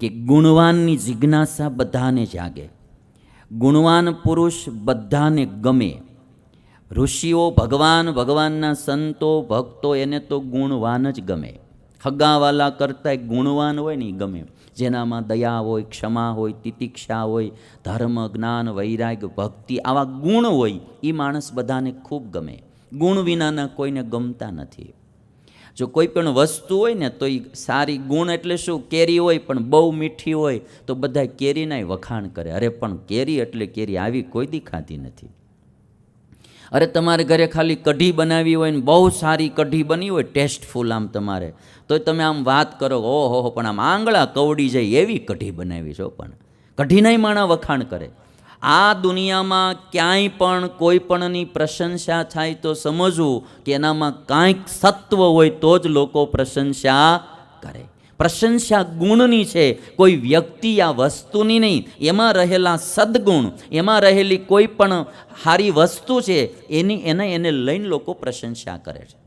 કે ગુણવાનની જિજ્ઞાસા બધાને જાગે. ગુણવાન પુરુષ બધાને ગમે. ઋષિઓ ભગવાન ભગવાનના સંતો, ભક્તો એને તો ગુણવાન જ ગમે. હગાવાલા કરતાં ગુણવાન હોય ને એ ગમે. જેનામાં દયા હોય, ક્ષમા હોય, તિતિક્ષા હોય, ધર્મ, જ્ઞાન વૈરાગ્ય ભક્તિ આવા ગુણ હોય એ માણસ બધાને ખૂબ ગમે. ગુણ વિનાના કોઈને ગમતા નથી. જો કોઈ પણ વસ્તુ હોય ને, તો એ સારી ગુણ એટલે શું? કેરી હોય પણ બહુ મીઠી હોય, તો બધા કેરીનાય વખાણ કરે. અરે, પણ કેરી એટલે કેરી આવી કોઈ દી ખાતી નથી. અરે, તમારે ઘરે ખાલી કઢી બનાવી હોય ને, બહુ સારી કઢી બની હોય, ટેસ્ટફુલ આમ તમારે તો તમે આમ વાત કરો, ઓહો, પણ આમ આંગળા કવડી જાય એવી કઢી બનાવી છો પણ. કઢીનાય માણા વખાણ કરે. આ દુનિયામાં ક્યાંય પણ કોઈ પણની પ્રશંસા થાય તો સમજવું કે એનામાં કાંઈક સત્વ હોય તો જ લોકો પ્રશંસા કરે. પ્રશંસા ગુણની છે, કોઈ વ્યક્તિ આ વસ્તુની નહીં. એમાં રહેલા સદગુણ, એમાં રહેલી કોઈ પણ સારી વસ્તુ છે, એની, એને એને લઈને લોકો પ્રશંસા કરે છે.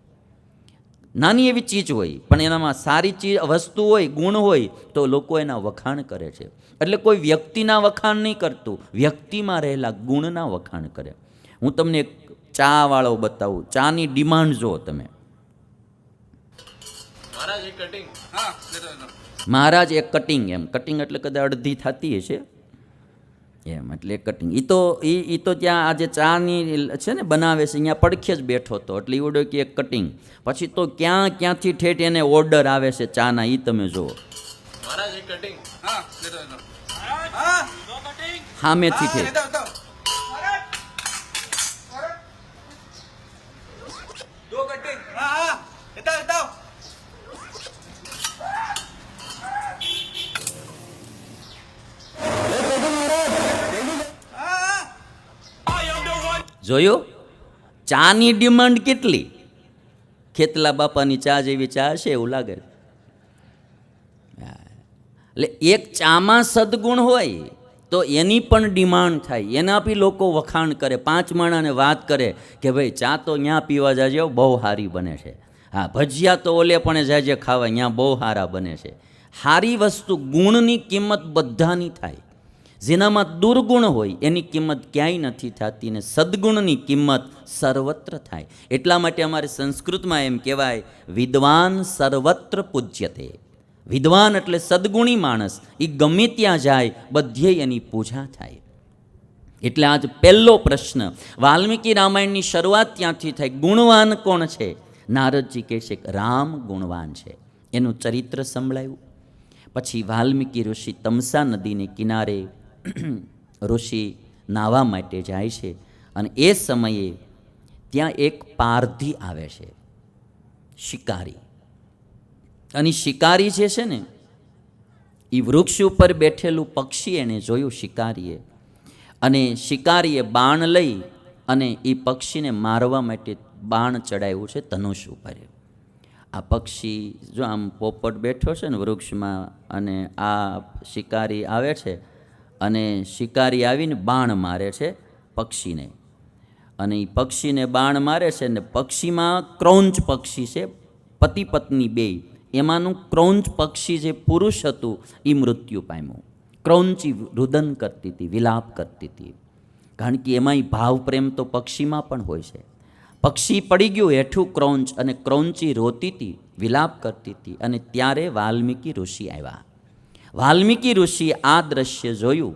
નાની એવી ચીજ હોય પણ એનામાં સારી ચીજ વસ્તુ હોય ગુણ હોય તો લોકો એના વખાણ કરે છે. એટલે કોઈ વ્યક્તિના વખાણ નહીં કરતું વ્યક્તિમાં રહેલા ગુણના વખાણ કરે. હું તમને એક ચા વાળો બતાવું. ચાની ડિમાન્ડ જુઓ તમે. મહારાજ એ કટિંગ હા લેતો લેતો મહારાજ એક કટિંગ એમ. કટિંગ એટલે કદાચ અડધી થતી હશે. એમ એટલે કટિંગ એ તો એ એ તો ત્યાં આ જે ચાની છે ને બનાવે છે અહીંયા પડખે જ બેઠો હતો એટલે એવડો કે એક કટિંગ પછી તો ક્યાં ક્યાંથી ઠેઠ એને ઓર્ડર આવે છે ચાના એ તમે જુઓ. કટિંગ હા. લેતો લેતો. હા. જોયું? ચાની ડિમાન્ડ કેટલી? ખેતલા બાપાની ચા જેવી ચા છે એવું લાગે. એટલે એક ચામાં સદગુણ હોય તો એની પણ ડિમાન્ડ થાય. એના બી લોકો વખાણ કરે, પાંચ માણાને વાત કરે કે ભાઈ ચા તો ત્યાં પીવા જાજો બહુ સારી બને છે. હા, ભજીયા તો ઓલે પણ જાજે ખાવા ત્યાં બહુ સારા બને છે. સારી વસ્તુ ગુણની કિંમત બધાની થાય. જેનામાં દુર્ગુણ હોય, એની કિંમત ક્યાંય નથી થતી ને સદગુણની કિંમત સર્વત્ર થાય. એટલા માટે અમારે સંસ્કૃતમાં એમ કહેવાય, વિદ્વાન સર્વત્ર પૂજ્યતે. વિદ્વાન એટલે સદગુણી માણસ. એ ગમે ત્યાં જાય, બધે એની પૂજા થાય. એટલે આજ પહેલો પ્રશ્ન, વાલ્મીકી રામાયણની શરૂઆત ત્યાંથી થાય ગુણવાન કોણ છે? નારદજી કહે છે રામ ગુણવાન છે. એનું ચરિત્ર સંભળાયું. પછી વાલ્મીકી ઋષિ તમસા નદીને કિનારે ઋષિ નાહવા માટે જાય છે અને એ સમયે ત્યાં એક પારધી આવે છે, શિકારી. અને શિકારી જે છે ને એ વૃક્ષ ઉપર બેઠેલું પક્ષી એણે જોયું શિકારીએ. અને શિકારીએ બાણ લઈ અને એ પક્ષીને મારવા માટે બાણ ચડાવ્યું છે ધનુષ ઉપર. આ પક્ષી જો આમ પોપટ બેઠો છે ને વૃક્ષમાં અને આ શિકારી આવે છે અને શિકારી આવીને બાણ મારે છે પક્ષીને. અને એ પક્ષીને બાણ મારે છે ને પક્ષીમાં ક્રૌંચ પક્ષી છે, પતિ પત્ની બે. એમાંનું ક્રૌંચ પક્ષી જે પુરુષ હતું એ મૃત્યુ પામ્યું. ક્રૌંચી રુદન કરતી હતી, વિલાપ કરતી હતી. કારણ કે એમાંય ભાવ પ્રેમ તો પક્ષીમાં પણ હોય છે. પક્ષી પડી ગયું હેઠું ક્રૌંચ અને ક્રૌંચી રોતી હતી વિલાપ કરતી હતી અને ત્યારે વાલ્મીકી ઋષિ આવ્યા. વાલ્મીકી ઋષિએ આ દ્રશ્ય જોયું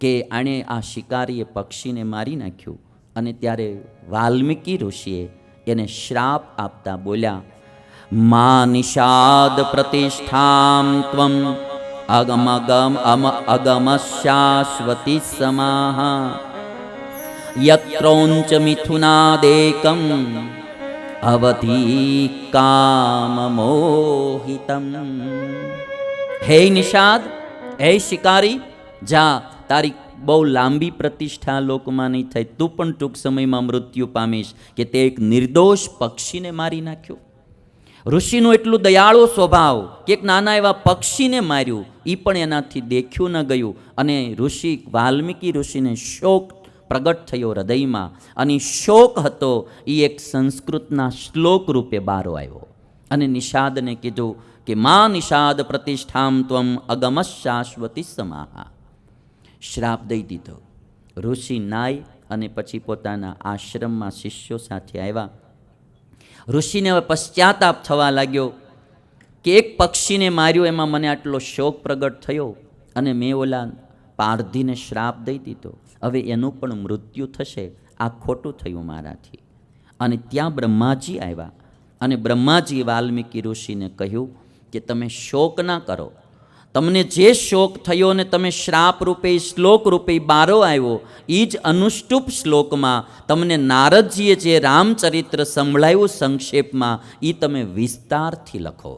કે આણે આ શિકારીએ પક્ષીને મારી નાખ્યું અને ત્યારે વાલ્મીકી ઋષિએ એને શ્રાપ આપતા બોલ્યા, મા નિષાદ પ્રતિષ્ઠામ અગમગમ અમ અગમ શાશ્વતી સમાહ. યત્રોંચ મિથુનાદેકમ અવધી કામમોહિતમ. હે નિષાદ, હે શિકારી, જા, તારી બહુ લાંબી પ્રતિષ્ઠા લોકમાં નહીં થાય, તું પણ ટૂંક સમયમાં મૃત્યુ પામીશ, કે તે એક નિર્દોષ પક્ષીને મારી નાખ્યો. ઋષિનું એટલું દયાળો સ્વભાવ કે એક નાના એવા પક્ષીને માર્યું એ પણ એનાથી દેખ્યું ન ગયું, અને ઋષિ, વાલ્મીકી ઋષિને શોક પ્રગટ થયો હૃદયમાં, અને શોક હતો એ એક સંસ્કૃતના શ્લોક રૂપે બારો આવ્યો. અને નિષાદને કીધું કે મા નિષાદ પ્રતિષ્ઠામ ત્વમ અગમ શાશ્વતી સમાહા શ્રાપ દઈ દીધો ઋષિ નાય અને પછી પોતાના આશ્રમમાં શિષ્યો સાથે આવ્યા। ઋષિને હવે પશ્ચાતાપ થવા લાગ્યો કે એક પક્ષીને માર્યો, એમાં મને આટલો શોક પ્રગટ થયો અને મેં ઓલા પારધીને શ્રાપ દઈ દીધો। હવે એનું પણ મૃત્યુ થશે, આ ખોટું થયું મારાથી। અને ત્યાં બ્રહ્માજી આવ્યા અને બ્રહ્માજી વાલ્મીકી ઋષિને કહ્યું કે તમે શોક ના કરો. તમને જે શોક થયો ને તમે શ્રાપ રૂપે, શ્લોક રૂપે બારો આવ્યો એ જ અનુષ્ટુપ શ્લોકમાં તમને નારદજીએ જે રામચરિત્ર સંભળાયું સંક્ષેપમાં એ તમે વિસ્તારથી લખો.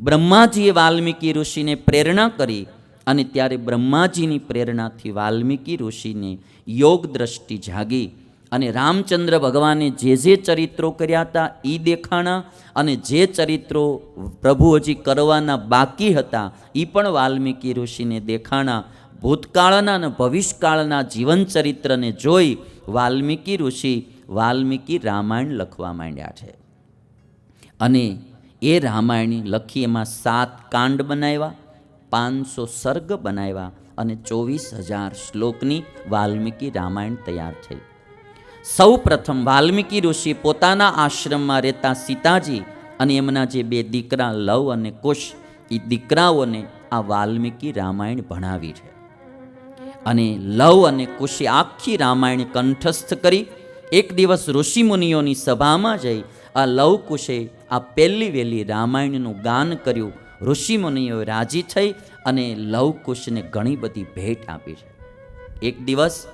બ્રહ્માજીએ વાલ્મીકી ઋષિને પ્રેરણા કરી અને ત્યારે બ્રહ્માજીની પ્રેરણાથી વાલ્મીકી ઋષિને યોગ દ્રષ્ટિ જાગી. અને રામચંદ્ર ભગવાને જે જે ચરિત્રો કર્યા હતા એ દેખાણા અને જે ચરિત્રો પ્રભુ હજી કરવાના બાકી હતા એ પણ વાલ્મીકી ઋષિને દેખાણા. ભૂતકાળના અને ભવિષ્યકાળના જીવન ચરિત્રને જોઈ વાલ્મીકી ઋષિ વાલ્મીકી રામાયણ લખવા માંડ્યા છે. અને એ રામાયણ લખી એમાં સાત કાંડ બનાવ્યા, પાંચસો સર્ગ બનાવ્યા અને ચોવીસ હજાર શ્લોકની વાલ્મીકી રામાયણ તૈયાર થઈ. સૌ પ્રથમ વાલ્મીકી ઋષિ પોતાના આશ્રમમાં રહેતા સીતાજી અને એમના જે બે દીકરા લવ અને કુશ એ દીકરાઓને આ વાલ્મીકી રામાયણ ભણાવી છે. અને લવ અને કુશે આખી રામાયણ કંઠસ્થ કરી એક દિવસ ઋષિમુનિઓની સભામાં જઈ આ લવ કુશે આ પહેલી વહેલી રામાયણનું ગાન કર્યું. ઋષિમુનિઓ રાજી થઈ અને લવ કુશને ઘણી બધી ભેટ આપી છે. એક દિવસ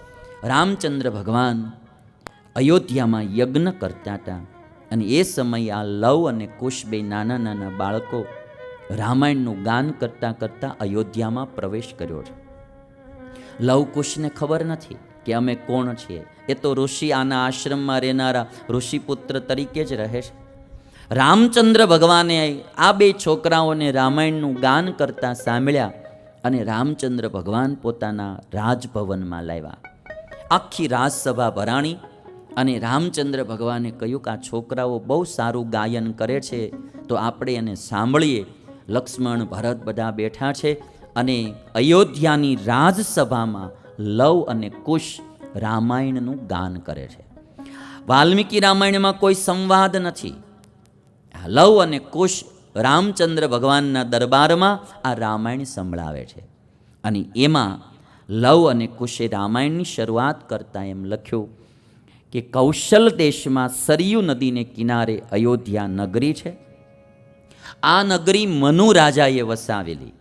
રામચંદ્ર ભગવાન અયોધ્યામાં યજ્ઞ કરતા હતા અને એ સમયે આ લવ અને કુશ બે નાના નાના બાળકો રામાયણનું ગાન કરતાં કરતાં અયોધ્યામાં પ્રવેશ કર્યો છે. લવકુશને ખબર નથી કે અમે કોણ છીએ. એ તો ઋષિ આના આશ્રમમાં રહેનારા ઋષિપુત્ર તરીકે જ રહે છે. રામચંદ્ર ભગવાને આ બે છોકરાઓને રામાયણનું ગાન કરતા સાંભળ્યા અને રામચંદ્ર ભગવાન પોતાના રાજભવનમાં લાવ્યા. આખી રાજસભા ભરાણી અને રામચંદ્ર ભગવાને કહ્યું કે આ છોકરાઓ બહુ સારું ગાયન કરે છે, તો આપણે એને સાંભળીએ. લક્ષ્મણ ભરત બધા બેઠા છે અને અયોધ્યાની રાજસભામાં લવ અને કુશ રામાયણનું ગાન કરે છે. વાલ્મીકી રામાયણમાં કોઈ સંવાદ નથી. લવ અને કુશ રામચંદ્ર ભગવાનના દરબારમાં આ રામાયણ સંભળાવે છે. અને એમાં લવ અને કુશે રામાયણની શરૂઆત કરતાં એમ લખ્યું કે કૌશલ દેશમાં સરયુ નદીને કિનારે અયોધ્યા નગરી છે. આ નગરી મનુ રાજાએ વસાવેલી.